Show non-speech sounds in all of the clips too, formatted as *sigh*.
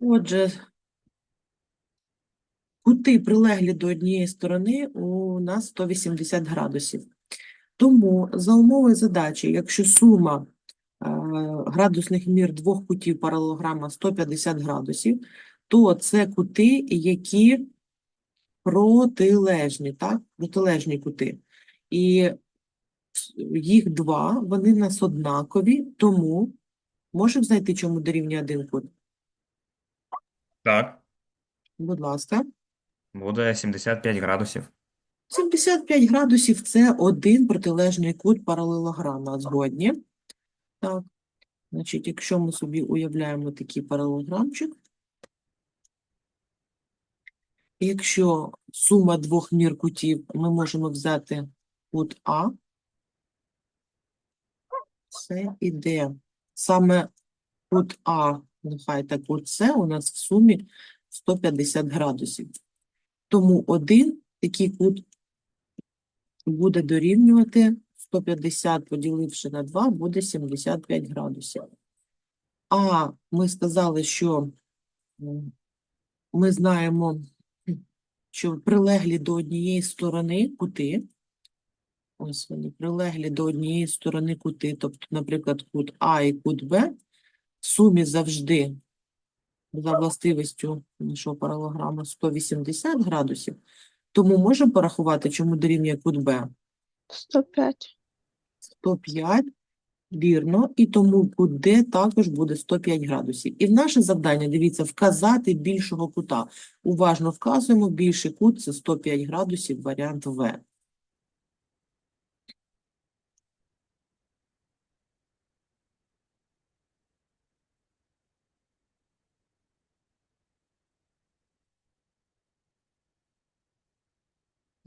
Отже, кути прилеглі до однієї сторони у нас 180 градусів. Тому за умови задачі, якщо сума е, градусних мір двох кутів паралелограма 150 градусів, то це кути, які протилежні, так? Протилежні кути. І їх два, вони нас однакові, тому можемо знайти, чому дорівнює один кут? Так, Будь ласка. буде 75 градусів. 75 градусів – це один протилежний кут паралелограма. Згодні? Так. Значить, якщо ми собі уявляємо такий паралелограмчик, якщо сума двох мір кутів, ми можемо взяти кут А, це іде саме кут А, нехай так С у нас в сумі 150 градусів. Тому один такий кут буде дорівнювати 150, поділивши на 2, буде 75 градусів. А ми сказали, що ми знаємо, що прилеглі до однієї сторони кути, ось вони, прилеглі до однієї сторони кути, тобто, наприклад, кут А і кут Б, сумі завжди за властивістю нашого паралограма 180 градусів, тому можемо порахувати, чому дорівнює кут Б. 105. 105, вірно, і тому кут Д також буде 105 градусів. І в наше завдання, дивіться, вказати більшого кута. Уважно вказуємо, більший кут – це 105 градусів, варіант В.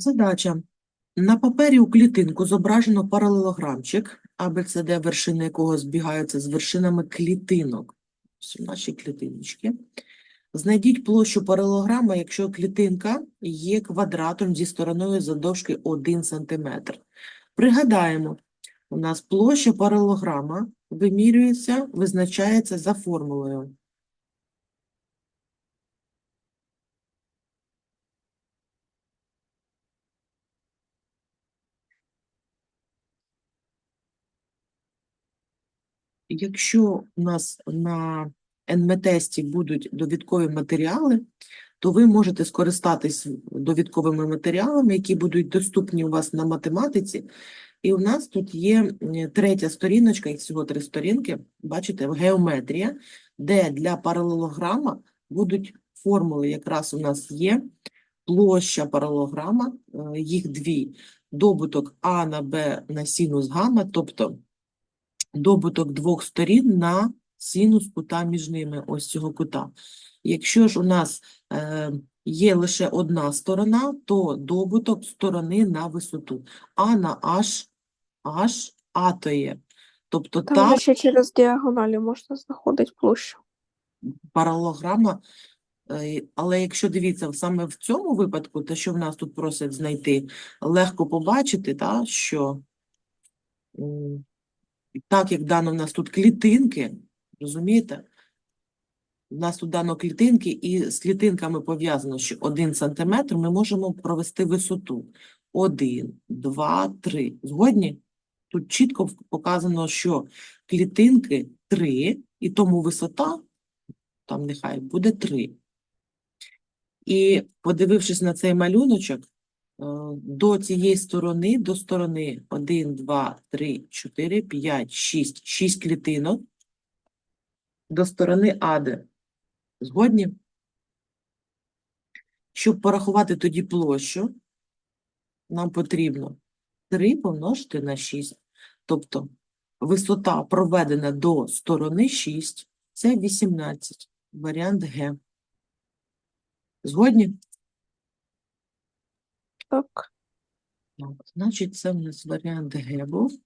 Задача. На папері у клітинку зображено паралелограмчик, АБЦД, вершини якого збігаються з вершинами клітинок. Наші клітиночки. Знайдіть площу паралелограма, якщо клітинка є квадратом зі стороною завдовжки 1 см. Пригадаємо, у нас площа паралелограма вимірюється, визначається за формулою. Якщо у нас на НМ-тесті будуть довідкові матеріали, то ви можете скористатись довідковими матеріалами, які будуть доступні у вас на математиці. І у нас тут є третя сторіночка, їх всього три сторінки, бачите, геометрія, де для паралелограма будуть формули, якраз у нас є площа паралелограма, е, їх дві, добуток А на Б на синус гамма, тобто добуток двох сторін на синус кута між ними, ось цього кута. Якщо ж у нас е, є лише одна сторона, то добуток сторони на висоту. А на H, H, А то є. Тобто Там та ще через діагоналі можна знаходити площу. паралелограма, е, але якщо дивіться, саме в цьому випадку, те, що в нас тут просять знайти, легко побачити, та, що так як дано в нас тут клітинки, розумієте? У нас тут дано клітинки, і з клітинками пов'язано, що 1 сантиметр ми можемо провести висоту. 1, 2, 3. Згодні? Тут чітко показано, що клітинки 3, і тому висота, там нехай, буде 3. І подивившись на цей малюночок, до цієї сторони, до сторони 1, 2, 3, 4, 5, 6, 6 клітинок, до сторони АД. Згодні? Щоб порахувати тоді площу, нам потрібно 3 помножити на 6. Тобто висота проведена до сторони 6 – це 18. Варіант Г. Згодні? Так. Значить, це в нас варіант Г був.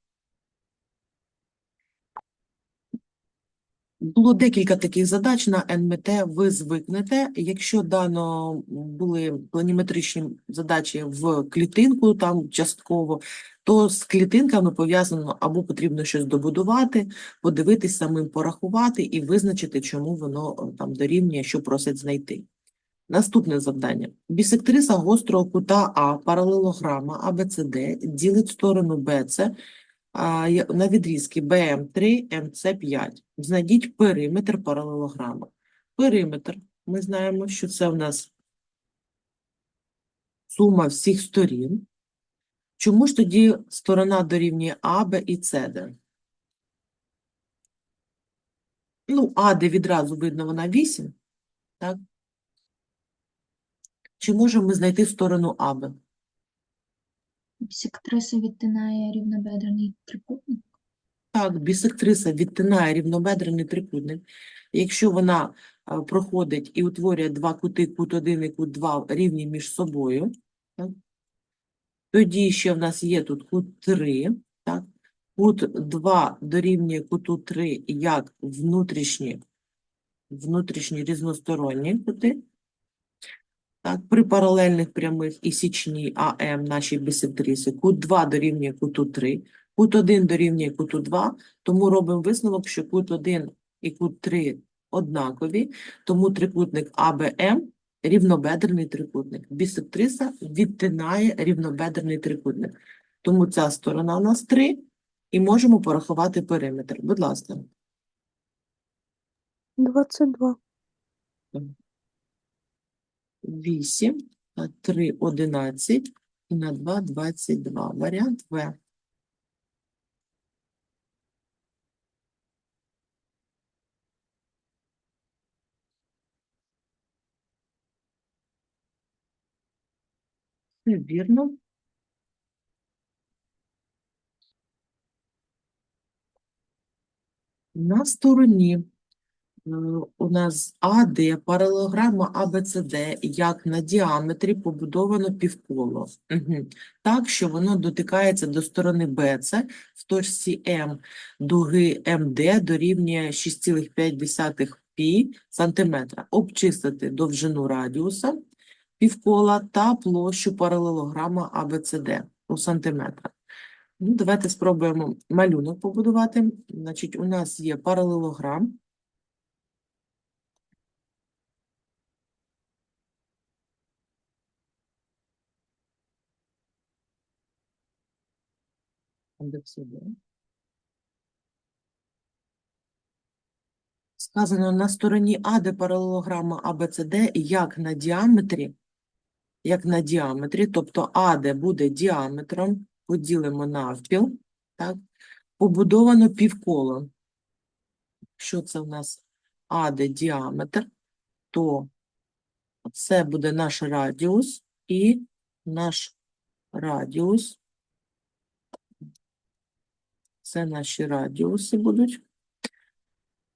Було декілька таких задач на НМТ, ви звикнете. Якщо дано були планіметричні задачі в клітинку, там частково, то з клітинками пов'язано або потрібно щось добудувати, подивитись самим, порахувати і визначити, чому воно там дорівнює, що просять знайти. Наступне завдання. Бісектриса гострого кута А паралелограма АБЦД ділить сторону БЦ на відрізки БМ3, МЦ5. Знайдіть периметр паралелограма. Периметр, ми знаємо, що це в нас сума всіх сторін. Чому ж тоді сторона дорівнює А, Б і С, Д? Ну, А, де відразу видно, вона 8, так? Чи можемо ми знайти сторону АБ? Бісектриса відтинає рівнобедрений трикутник. Так, бісектриса відтинає рівнобедрений трикутник. Якщо вона а, проходить і утворює два кути, кут 1 і кут 2 рівні між собою, так? тоді ще в нас є тут кут 3, так? кут 2 дорівнює куту 3 як внутрішні, внутрішні різносторонні кути. Так, при паралельних прямих і січній АМ нашій бісектриси кут 2 дорівнює куту 3, кут 1 дорівнює куту 2, тому робимо висновок, що кут 1 і кут 3 однакові, тому трикутник АБМ рівнобедрений трикутник. Бісектриса відтинає рівнобедрений трикутник. Тому ця сторона у нас 3, і можемо порахувати периметр. Будь ласка. 22. 8, на 3 – 11 і на 2 – 22. Варіант В. Все вірно. На стороні у нас АД, паралелограма АБЦД, як на діаметрі побудовано півколо. Мгм. Так, що воно дотикається до сторони БЦ в точці М дуги МД дорівнює 6,5 пі сантиметра. Обчистити довжину радіуса півкола та площу паралелограма АБЦД у сантиметрах. Ну, давайте спробуємо малюнок побудувати. Значить, у нас є паралелограм. АБЦД. Сказано на стороні А, де паралелограма АБЦД, як на діаметрі, як на діаметрі, тобто АД буде діаметром, поділимо навпіл, так, побудовано півколо. Що це в нас АД діаметр, то це буде наш радіус і наш радіус. Це наші радіуси будуть.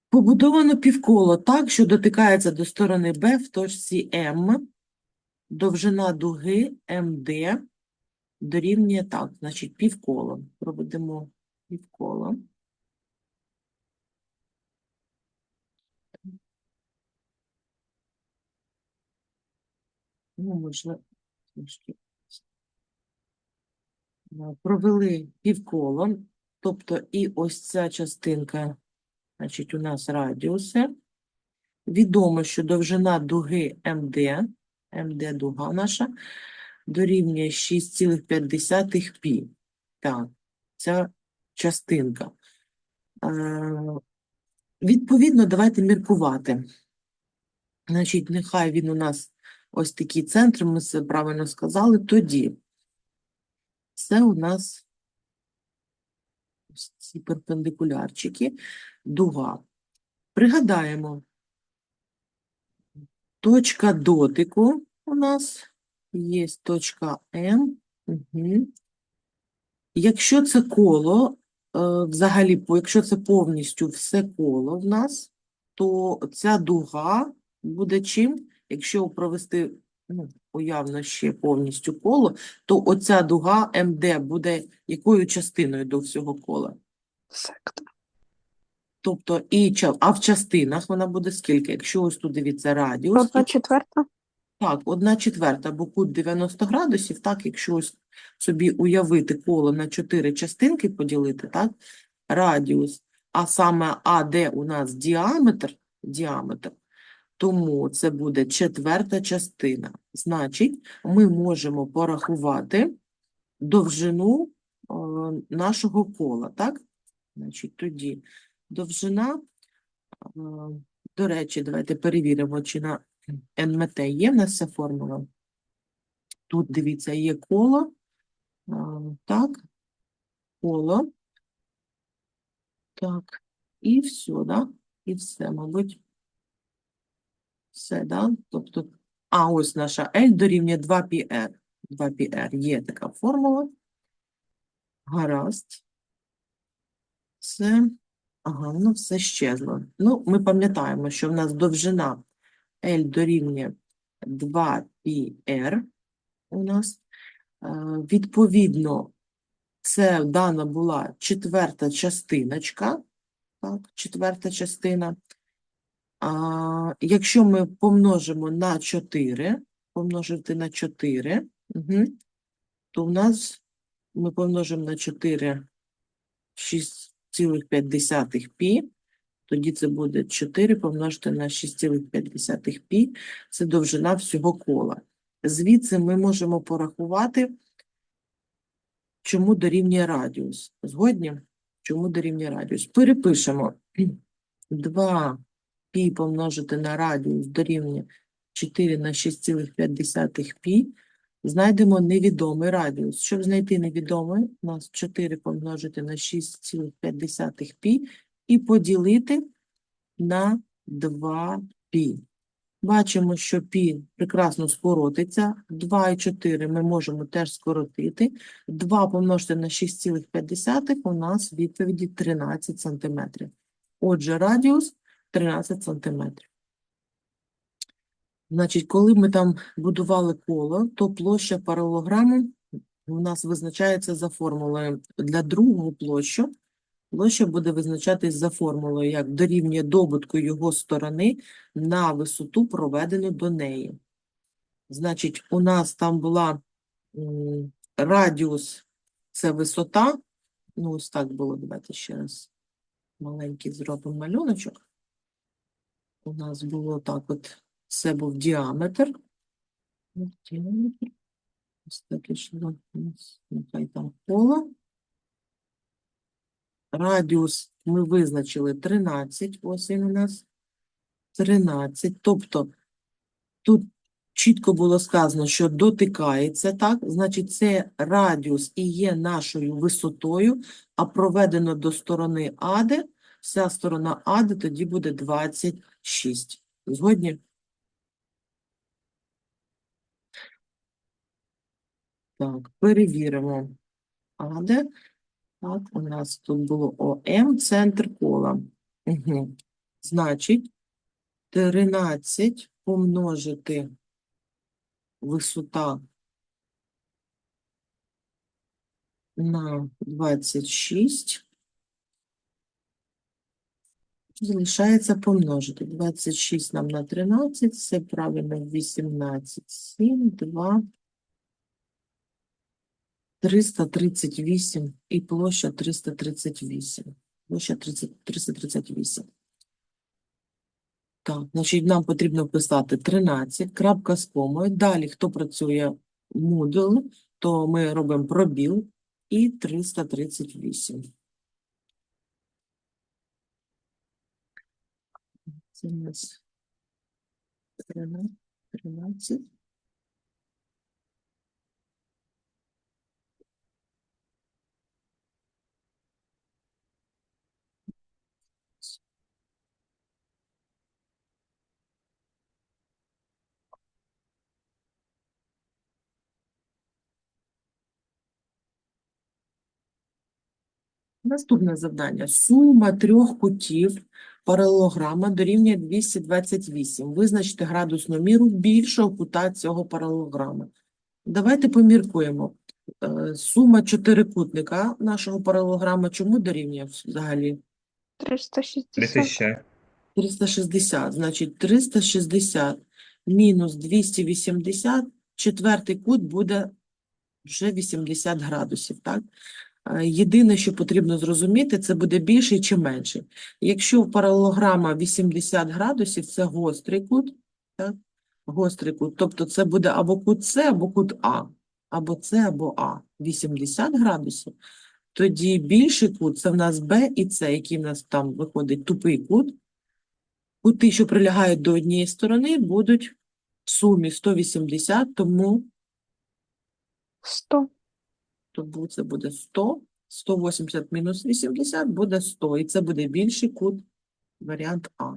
Побудовано півколо так, що дотикається до сторони Б в точці М. Довжина дуги МД дорівнює так, значить півколо. Проведемо півколо. Ну, можна трошки. Провели півколо, тобто і ось ця частинка, значить, у нас радіуси. Відомо, що довжина дуги МД, МД дуга наша, дорівнює 6,5 пі. Так, ця частинка. Е, Відповідно, давайте міркувати. Значить, нехай він у нас ось такі центри, ми це правильно сказали, тоді це у нас ці перпендикулярчики, дуга. Пригадаємо, точка дотику у нас є точка М. Угу. Якщо це коло, е, взагалі, якщо це повністю все коло в нас, то ця дуга буде чим? Якщо провести ну, уявно ще повністю коло, то оця дуга МД буде якою частиною до всього кола? Сектор. Тобто, і, а в частинах вона буде скільки? Якщо ось тут дивіться радіус, Одна четверта. так, одна четверта, бо кут 90 градусів, так, якщо ось собі уявити коло на чотири частинки поділити, так, радіус, а саме АД у нас діаметр, діаметр, тому це буде четверта частина. Значить, ми можемо порахувати довжину е, нашого кола, так? Значить, тоді довжина, е, до речі, давайте перевіримо, чи на НМТ є в нас ця формула. Тут, дивіться, є коло, а, так, коло, так, і все, да? І все, мабуть. Все, да? Тобто, а ось наша L дорівнює 2πr. 2πr є така формула. Гаразд. Це, ага, ну все щезло. Ну, ми пам'ятаємо, що в нас довжина L дорівнює 2πr у нас. Е, Відповідно, це дана була четверта частиночка, так, четверта частина. А, якщо ми помножимо на 4, помножити на 4, угу, то в нас ми помножимо на 4 6,5 пі, тоді це буде 4 помножити на 6,5 пі, це довжина всього кола. Звідси ми можемо порахувати, чому дорівнює радіус. Згодні? Чому дорівнює радіус? Перепишемо *clears throat* 2 пі помножити на радіус дорівнює 4 на 6,5 пі. Знайдемо невідомий радіус. Щоб знайти невідомий, у нас 4 помножити на 6,5 пі і поділити на 2 пі. Бачимо, що пі прекрасно скоротиться. 2 і 4 ми можемо теж скоротити. 2 помножити на 6,5 у нас відповіді 13 см. Отже, радіус 13 см. Значить, коли ми там будували коло, то площа паралограму у нас визначається за формулою. Для другого площу площа буде визначатись за формулою, як дорівнює добутку його сторони на висоту, проведену до неї. Значить, у нас там була радіус, це висота. Ну, ось так було. Давайте ще раз маленький зробимо малюночок. У нас було так от, це був діаметр. Діаметр. Ось так ішло. Нехай там коло. Радіус ми визначили 13, ось він у нас 13. Тобто тут чітко було сказано, що дотикається, так? Значить, це радіус і є нашою висотою, а проведено до сторони АД, вся сторона АД тоді буде 26. Згодні? Так, перевіримо АД. Так, у нас тут було ОМ, центр кола. Угу. Значить, 13 помножити висота на 26. Залишається помножити. 26 нам на 13, це правильно 18, 7, 2, 338 і площа 338. Площа 30, 338. Так, значить, нам потрібно вписати 13, крапка з комою. Далі, хто працює Moodle, то ми робимо пробіл і 338. Це у нас 13, 13. Наступне завдання. Сума паралелограма дорівнює 228. Визначте градусну міру більшого кута цього паралелограма. Давайте поміркуємо. Е, Сума чотирикутника нашого паралелограма чому дорівнює взагалі? 360. 360, значить 360 мінус 280, четвертий кут буде вже 80 градусів, так? Е, Єдине, що потрібно зрозуміти, це буде більший чи менший. Якщо в паралелограма 80 градусів, це гострий кут, так? Гострий кут, тобто це буде або кут С, або кут А, або С, або А. 80 градусів, тоді більший кут це в нас Б і С, який в нас там виходить тупий кут. Кути, що прилягають до однієї сторони, будуть в сумі 180, тому, 100. Тому це буде 100. 180 мінус 80 буде 100, і це буде більший кут, варіант А.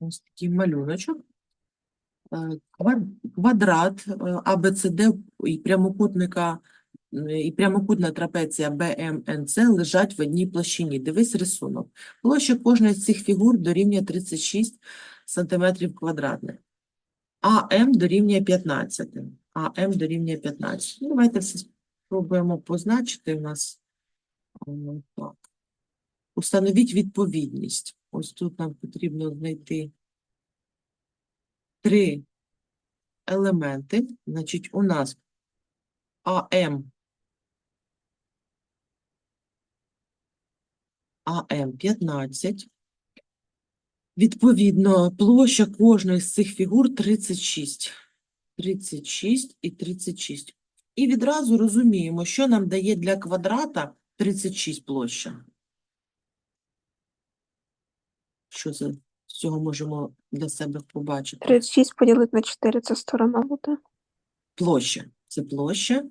Ось такий малюночок. Е, квад- Квадрат е, АБЦД і прямокутника і прямокутна трапеція БМНЦ лежать в одній площині. Дивись рисунок. Площа кожної з цих фігур дорівнює 36 см квадратних. АМ дорівнює 15. АМ дорівнює 15. Ну, давайте все спробуємо позначити у нас. Так. Установіть відповідність. Ось тут нам потрібно знайти три елементи. Значить, у нас АМ, АМ 15. Відповідно, площа кожної з цих фігур 36. 36 і 36. І відразу розуміємо, що нам дає для квадрата 36 площа. Що це з цього можемо для себе побачити? 36 поділити на 4 це сторона буде. Площа. Це площа.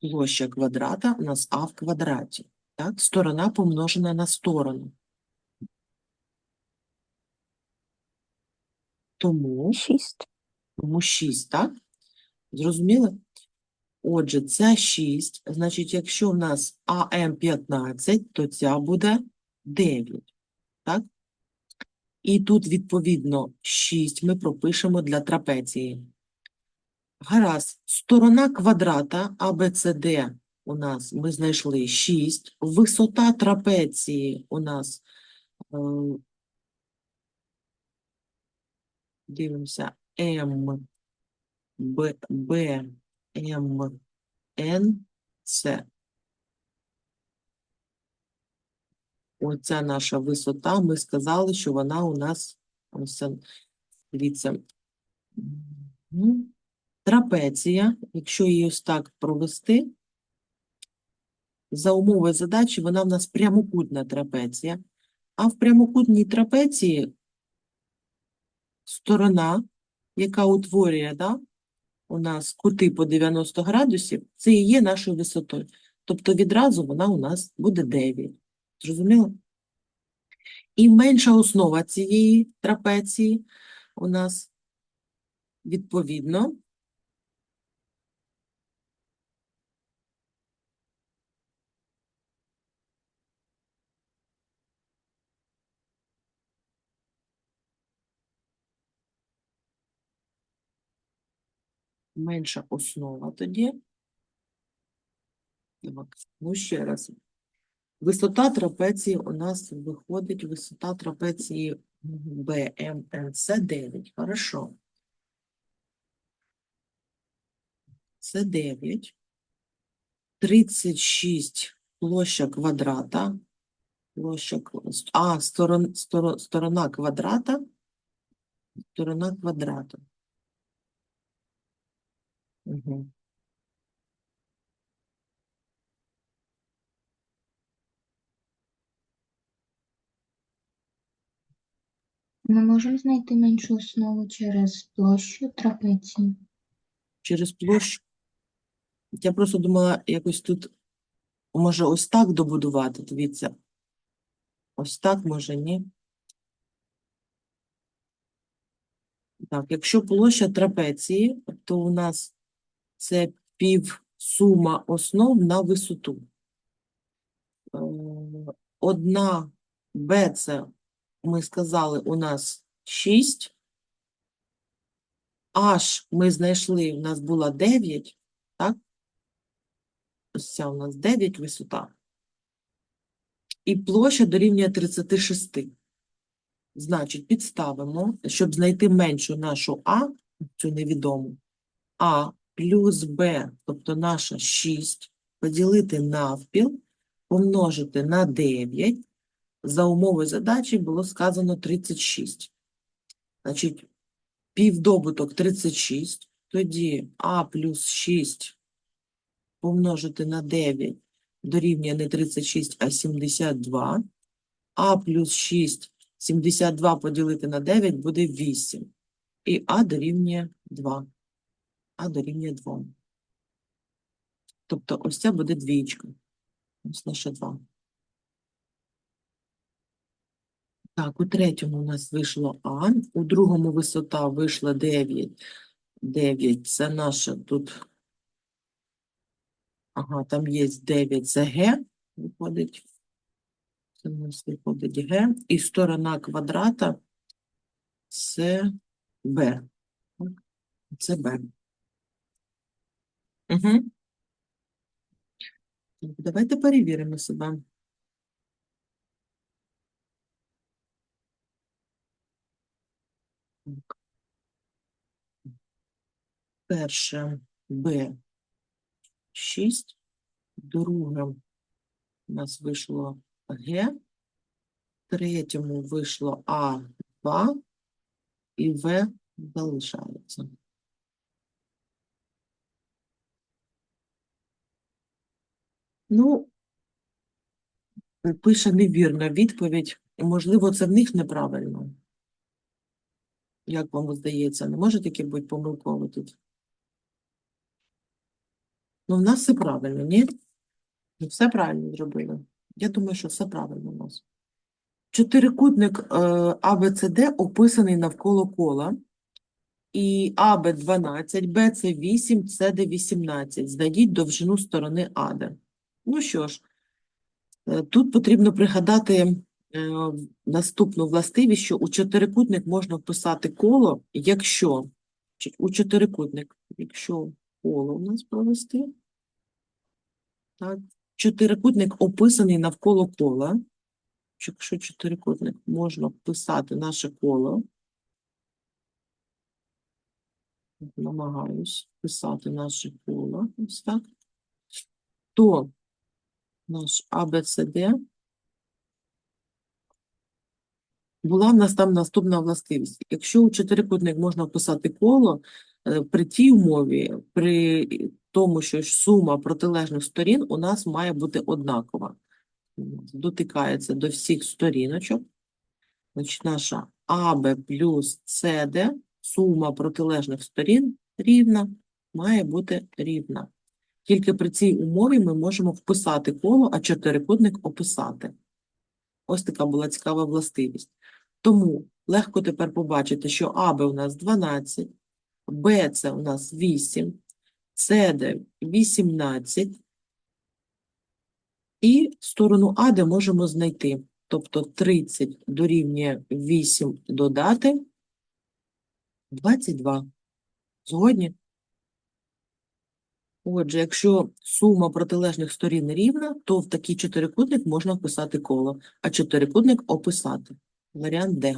Площа квадрата у нас А в квадраті. Так? Сторона помножена на сторону. Тому, 6. тому 6, так? Зрозуміли? Отже, ця 6, значить, якщо в нас АМ 15, то ця буде 9. Так? І тут, відповідно, 6 ми пропишемо для трапеції. Гаразд, сторона квадрата ABCD у нас ми знайшли 6. Висота трапеції у нас, е, дивимося, М, Б, Б, М, Н, С. Оця наша висота, ми сказали, що вона у нас, ось, дивіться. Трапеція, якщо її ось так провести, за умови задачі вона в нас прямокутна трапеція, а в прямокутній трапеції сторона, яка утворює, да, у нас кути по 90 градусів, це і є нашою висотою. Тобто відразу вона у нас буде 9. Зрозуміло? І менша основа цієї трапеції у нас відповідно менша основа тоді. Ну ще раз. Висота трапеції у нас виходить, висота трапеції БМНЦ 9. Хорошо. Це 9. 36 площа квадрата. Площа, а, сторон, сторон, сторона квадрата. Сторона квадрата. Угу. Ми можемо знайти меншу основу через площу трапеції. через площу. Я просто думала якось тут, може, ось так добудувати, дивіться. Ось так, може, ні. Так, якщо площа трапеції, то у нас це півсума основ на висоту. Е, Одна Б це, ми сказали, у нас 6. H ми знайшли, у нас була 9, так? Ось ця у нас 9 висота. І площа дорівнює 36. Значить, підставимо, щоб знайти меншу нашу А, цю невідому, А плюс Б, тобто наша 6, поділити навпіл, помножити на 9. За умови задачі було сказано 36. Значить, півдобуток 36, тоді А плюс 6 помножити на 9 дорівнює не 36, а 72. А плюс 6, 72 поділити на 9 буде 8. І А дорівнює 2. А дорівнює 2. Тобто ось це буде двічка. Ось наша 2. Так, у третьому у нас вийшло А, у другому висота вийшла 9. 9 це наша тут. Ага, там є 9, це Г, виходить. Це у нас виходить Г. І сторона квадрата це Б. Це Б. Угу. Давайте перевіримо себе. Так. Перше Б 6, друге у нас вийшло Г, третьому вийшло А2 і В залишається. Ну, пише невірна відповідь, можливо, це в них неправильно. Як вам здається, не може таке бути помилково тут? Ну, в нас все правильно, ні? Все правильно зробили. Я думаю, що все правильно у нас. Чотирикутник е, АБЦД описаний навколо кола. І АБ 12, БЦ 8, СД 18. Знайдіть довжину сторони АД. Ну що ж, е, тут потрібно пригадати е, наступну властивість, що у чотирикутник можна вписати коло, якщо у чотирикутник, якщо коло у нас провести, так, чотирикутник описаний навколо кола, якщо чотирикутник можна вписати наше коло, намагаюсь вписати наше коло, ось так, то наш ABCD була в нас там наступна властивість. Якщо у чотирикутник можна вписати коло, е, при тій умові, при тому, що сума протилежних сторін у нас має бути однакова. Дотикається до всіх сторіночок. Значить, наша АБ плюс СД, сума протилежних сторін рівна, має бути рівна. Тільки при цій умові ми можемо вписати коло, а чотирикутник описати. Ось така була цікава властивість. Тому легко тепер побачити, що АБ у нас 12, БЦ у нас 8, СД 18, і сторону АД можемо знайти. Тобто 30 дорівнює 8 додати 22. Згодні? Отже, якщо сума протилежних сторін рівна, то в такий чотирикутник можна вписати коло, а чотирикутник описати. Варіант Д.